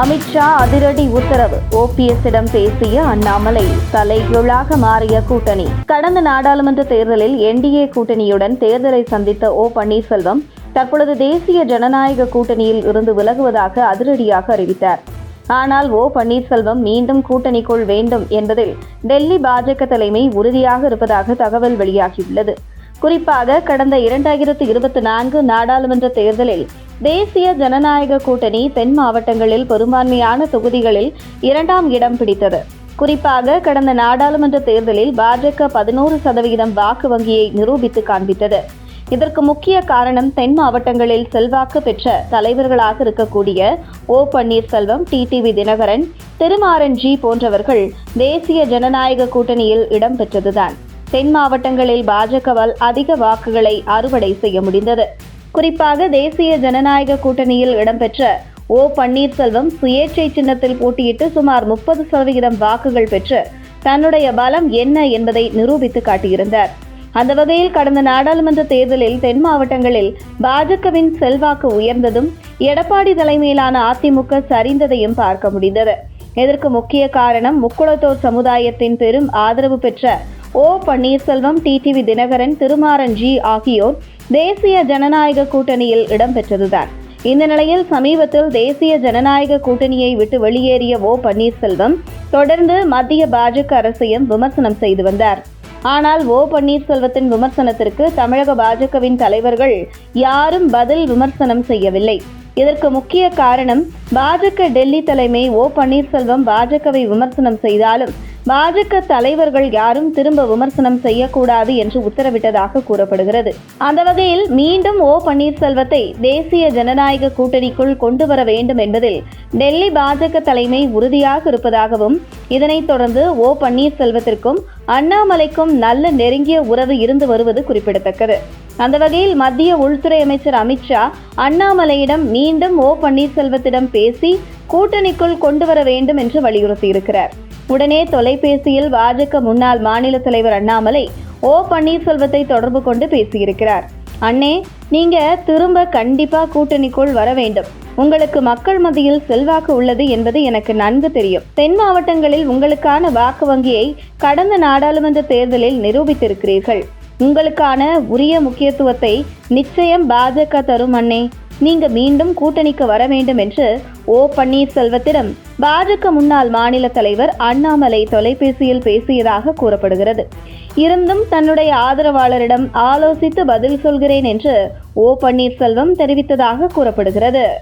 அமித்ஷா அதிரடி உத்தரவு. ஓபிஎஸ்ஸிடம் பேசிய அண்ணாமலை தலைகீழாக மாறிய கூட்டணி. கடந்த நாடாளுமன்ற தேர்தலில் என்டிஏ கூட்டணியுடன் தேர்தலை சந்தித்த ஓ பன்னீர்செல்வம் தற்பொழுது தேசிய ஜனநாயக கூட்டணியில் இருந்து விலகுவதாக அதிரடியாக அறிவித்தார். ஆனால் ஓ பன்னீர்செல்வம் மீண்டும் கூட்டணிக்குள் வேண்டும் என்பதில் டெல்லி பாஜக தலைமை உறுதியாக இருப்பதாக தகவல் வெளியாகியுள்ளது. குறிப்பாக கடந்த இரண்டாயிரத்து இருபத்தி நான்கு நாடாளுமன்ற தேர்தலில் தேசிய ஜனநாயக கூட்டணி தென் மாவட்டங்களில் பெரும்பான்மையான தொகுதிகளில் இரண்டாம் இடம் பிடித்தது. குறிப்பாக கடந்த நாடாளுமன்ற தேர்தலில் பாஜக பதினோரு சதவிகிதம் வாக்கு வங்கியை நிரூபித்து காண்பித்தது. இதற்கு முக்கிய காரணம் தென் மாவட்டங்களில் செல்வாக்கு பெற்ற தலைவர்களாக இருக்கக்கூடிய ஓ பன்னீர்செல்வம் டிடிவி தினகரன் திருமாறன் ஜி போன்றவர்கள் தேசிய ஜனநாயக கூட்டணியில் இடம்பெற்றதுதான் தென் மாவட்டங்களில் பாஜகவால் அதிக வாக்குகளை அறுவடை செய்ய முடிந்தது. குறிப்பாக தேசிய ஜனநாயக கூட்டணியில் இடம்பெற்ற ஓ பன்னீர்செல்வம் சுயேட்சை சின்னத்தில் போட்டியிட்டு சுமார் முப்பது சதவிகிதம் வாக்குகள் பெற்று தன்னுடைய பலம் என்ன என்பதை நிரூபித்து காட்டியிருந்தார். அந்த வகையில் கடந்த நாடாளுமன்ற தேர்தலில் தென் மாவட்டங்களில் பாஜகவின் செல்வாக்கு உயர்ந்ததும் எடப்பாடி தலைமையிலான அதிமுக சரிந்ததையும் பார்க்க முடிந்தது. இதற்கு முக்கிய காரணம் முக்குளத்தோர் சமுதாயத்தின் பெரும் ஆதரவு பெற்ற ஓ பன்னீர்செல்வம் டிடிவி தினகரன் திருமாறன் ஜி ஆகியோர் தேசிய ஜனநாயக கூட்டணியில் இடம்பெற்றதுதான். இந்த நிலையில் சமீபத்தில் தேசிய ஜனநாயக கூட்டணியை விட்டு வெளியேறிய ஓ பன்னீர்செல்வம் தொடர்ந்து மத்திய பாஜக அரசையும் விமர்சனம் செய்து வந்தார். ஆனால் ஓ பன்னீர்செல்வத்தின் விமர்சனத்திற்கு தமிழக பாஜகவின் தலைவர்கள் யாரும் பதில் விமர்சனம் செய்யவில்லை. இதற்கு முக்கிய காரணம் பாஜக டெல்லி தலைமை ஓ பன்னீர்செல்வம் பாஜகவை விமர்சனம் செய்தாலும் பாஜக தலைவர்கள் யாரும் திரும்ப விமர்சனம் செய்யக்கூடாது என்று உத்தரவிட்டதாக கூறப்படுகிறது. அந்த வகையில் மீண்டும் ஓ பன்னீர்செல்வத்தை தேசிய ஜனநாயக கூட்டணிக்குள் கொண்டு வர வேண்டும் என்பதில் டெல்லி பாஜக தலைமை உறுதியாக இருப்பதாகவும் இதனைத் தொடர்ந்து ஓ பன்னீர்செல்வத்திற்கும் அண்ணாமலைக்கும் நல்ல நெருங்கிய உறவு இருந்து வருவது குறிப்பிடத்தக்கது. அந்த வகையில் மத்திய உள்துறை அமைச்சர் அமித்ஷா அண்ணாமலையிடம் மீண்டும் ஓ பன்னீர்செல்வத்திடம் பேசி கூட்டணிக்குள் கொண்டு வர வேண்டும் என்று வலியுறுத்தியிருக்கிறார். உடனே தொலைபேசியில் பாஜக முன்னாள் மாநில தலைவர் அண்ணாமலை ஓ பன்னீர்செல்வத்தை தொடர்பு கொண்டு பேசியிருக்கிறார். அண்ணே நீங்க திரும்ப கண்டிப்பா கூட்டணிக்குள் வர வேண்டும். உங்களுக்கு மக்கள் மத்தியில் செல்வாக்கு உள்ளது என்பது எனக்கு நன்கு தெரியும். தென் மாவட்டங்களில் உங்களுக்கான வாக்கு வங்கியை கடந்த நாடாளுமன்ற தேர்தலில் நிரூபித்திருக்கிறீர்கள். உங்களுக்கான உரிய முக்கியத்துவத்தை நிச்சயம் பாஜக தரும் அண்ணே. நீங்க மீண்டும் கூட்டணிக்கு வர வேண்டும் என்று ஓ பன்னீர்செல்வத்திடம் பாஜக முன்னாள் மாநில தலைவர் அண்ணாமலை தொலைபேசியில் பேசியதாக கூறப்படுகிறது. இருந்தும் தன்னுடைய ஆதரவாளரிடம் ஆலோசித்து பதில் சொல்கிறேன் என்று ஓ பன்னீர்செல்வம் தெரிவித்ததாக கூறப்படுகிறது.